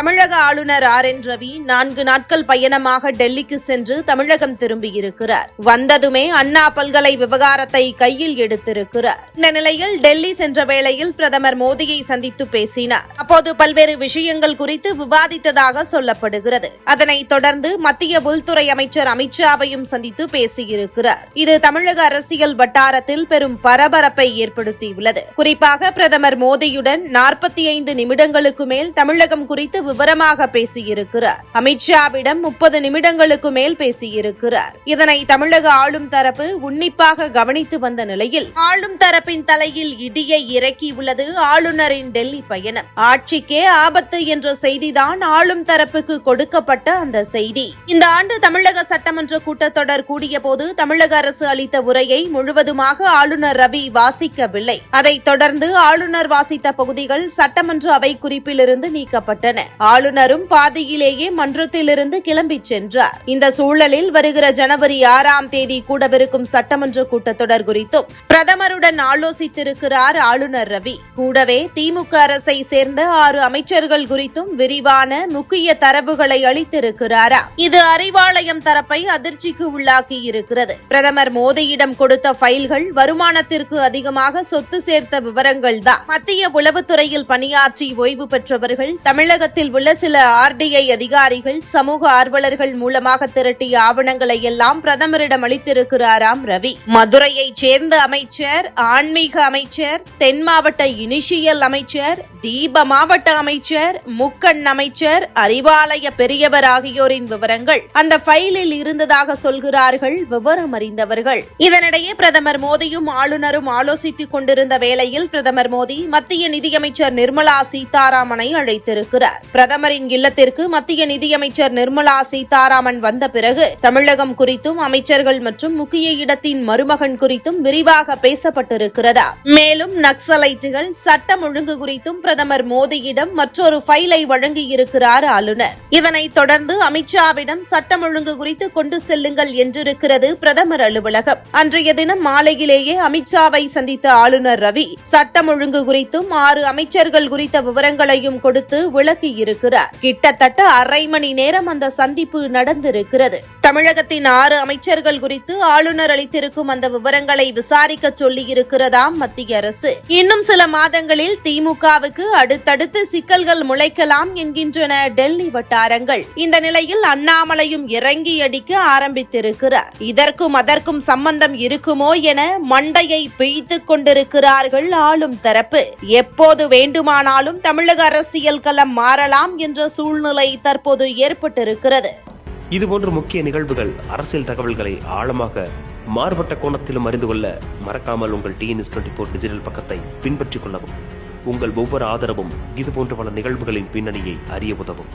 தமிழக ஆளுநர் R N Ravi நான்கு நாட்கள் பயணமாக டெல்லிக்கு சென்று தமிழகம் திரும்பியிருக்கிறார். வந்ததுமே அண்ணா பல்கலை விவகாரத்தை கையில் எடுத்திருக்கிறார். இந்த நிலையில் டெல்லி சென்ற வேளையில் பிரதமர் மோடியை சந்தித்து பேசினார். அப்போது பல்வேறு விஷயங்கள் குறித்து விவாதித்ததாக சொல்லப்படுகிறது. அதனைத் தொடர்ந்து மத்திய உள்துறை அமைச்சர் அமித்ஷாவையும் சந்தித்து பேசியிருக்கிறார். இது தமிழக அரசியல் வட்டாரத்தில் பெரும் பரபரப்பை ஏற்படுத்தியுள்ளது. குறிப்பாக பிரதமர் மோடியுடன் நாற்பத்தி ஐந்து நிமிடங்களுக்கு மேல் தமிழகம் குறித்து விவரமாக பேசியிருக்கிறார். அமித்ஷாவிடம் முப்பது நிமிடங்களுக்கு மேல் பேசியிருக்கிறார். இதனை தமிழக ஆளும் தரப்பு உன்னிப்பாக கவனித்து வந்த நிலையில் ஆளும் தரப்பின் தலையில் இடியை இறக்கியுள்ளது ஆளுநரின் டெல்லி பயணம். ஆட்சிக்கே ஆபத்து என்ற செய்திதான் ஆளும் தரப்புக்கு கொடுக்கப்பட்ட அந்த செய்தி. இந்த ஆண்டு தமிழக சட்டமன்ற கூட்டத்தொடர் கூடிய போது தமிழக அரசு அளித்த உரையை முழுவதுமாக ஆளுநர் ரவி வாசிக்கவில்லை. அதைத் தொடர்ந்து ஆளுநர் வாசித்த பகுதிகள் சட்டமன்ற அவை குறிப்பிலிருந்து நீக்கப்பட்டன. ஆளுநரும் பாதியிலேயே மன்றத்திலிருந்து கிளம்பி சென்றார். இந்த சூழலில் வருகிற ஜனவரி ஆறாம் தேதி கூடவிருக்கும் சட்டமன்ற கூட்டத்தொடர் குறித்தும் பிரதமருடன் ஆலோசித்திருக்கிறார் ஆளுநர் ரவி. கூடவே திமுக அரசை சேர்ந்த ஆறு அமைச்சர்கள் குறித்தும் விரிவான முக்கிய தரவுகளை அளித்திருக்கிறாரா. இது அறிவாலயம் தரப்பை அதிர்ச்சிக்கு உள்ளாக்கி இருக்கிறது பிரதமர் மோடியிடம் கொடுத்த ஃபைல்கள் வருமானத்திற்கு அதிகமாக சொத்து சேர்த்த விவரங்கள் தான் மத்திய உளவுத்துறையில் பணியாற்றி ஓய்வு பெற்றவர்கள் தமிழகத்தில் உள்ள சில ஆர்டிஐ அதிகாரிகள் சமூக ஆர்வலர்கள் மூலமாக திரட்டிய ஆவணங்களை எல்லாம் பிரதமரிடம் அளித்திருக்கிறாராம் ரவி. மதுரையைச் சேர்ந்த அமைச்சர் ஆன்மீக அமைச்சர் தென் மாவட்ட இனிஷியல் அமைச்சர் தீப மாவட்ட அமைச்சர் முக்கண் அமைச்சர் அறிவாலய பெரியவர் ஆகியோரின் விவரங்கள் அந்த ஃபைலில் இருந்ததாக சொல்கிறார்கள் விவரம் அறிந்தவர்கள். இதனிடையே பிரதமர் மோடியும் ஆளுநரும் ஆலோசித்துக் கொண்டிருந்த வேளையில் பிரதமர் மோடி மத்திய நிதியமைச்சர் நிர்மலா சீதாராமனை அழைத்திருக்கிறார். பிரதமரின் இல்லத்திற்கு மத்திய நிதியமைச்சர் நிர்மலா சீதாராமன் வந்த பிறகு தமிழகம் குறித்தும் அமைச்சர்கள் மற்றும் முக்கிய இடத்தின் மருமகன் குறித்தும் விரிவாக பேசப்பட்டிருக்கிறதா? மேலும் நக்சலைட்டுகள் சட்டம் ஒழுங்கு குறித்தும் பிரதமர் மோடியிடம் மற்றொரு ஃபைலை வழங்கியிருக்கிறார் ஆளுநர். இதனைத் தொடர்ந்து அமித்ஷாவிடம் சட்டம் ஒழுங்கு குறித்து கொண்டு செல்லுங்கள் என்றிருக்கிறது பிரதமர் அலுவலகம். அன்றைய தினம் மாலையிலேயே அமித்ஷாவை சந்தித்த ஆளுநர் ரவி சட்டம் ஒழுங்கு குறித்தும் ஆறு அமைச்சர்கள் குறித்த விவரங்களையும் கொடுத்து விளக்கியிருக்கிறார். கிட்டத்தட்ட அரை மணி நேரம் அந்த சந்திப்பு நடந்திருக்கிறது. தமிழகத்தின் ஆறு அமைச்சர்கள் குறித்து ஆளுநர் அளித்திருக்கும் அந்த விவரங்களை விசாரிக்க சொல்லியிருக்கிறதாம் மத்திய அரசு. இன்னும் சில மாதங்களில் திமுகவுக்கு அடுத்தடுத்து சிக்கல்கள் முளைக்கலாம் என்கின்றன டெல்லி வட்டாரங்கள். இந்த நிலையில் அண்ணாமலையும் இறங்கி அடிக்க ஆரம்பித்திருக்கிறார். இதற்கும் அதற்கும் சம்பந்தம் இருக்குமோ என மண்டையை பிய்த்துக் கொண்டிருக்கிறார்கள் ஆளும் தரப்பு. எப்போது வேண்டுமானாலும் தமிழக அரசியல் களம் மாறலாம் என்ற சூழ்நிலை தற்போது ஏற்பட்டிருக்கிறது. இதுபோன்ற முக்கிய நிகழ்வுகள் அரசியல் தகவல்களை ஆழமாக மாறுபட்ட கோணத்திலும் அறிந்து கொள்ள மறக்காமல் உங்கள் டிஎன்எஸ் டுவெண்ட்டி ஃபோர் டிஜிட்டல் பக்கத்தை பின்பற்றிக் கொள்ளவும். உங்கள் ஒவ்வொரு ஆதரவும் இதுபோன்ற பல நிகழ்வுகளின் பின்னணியை அறிய உதவும்.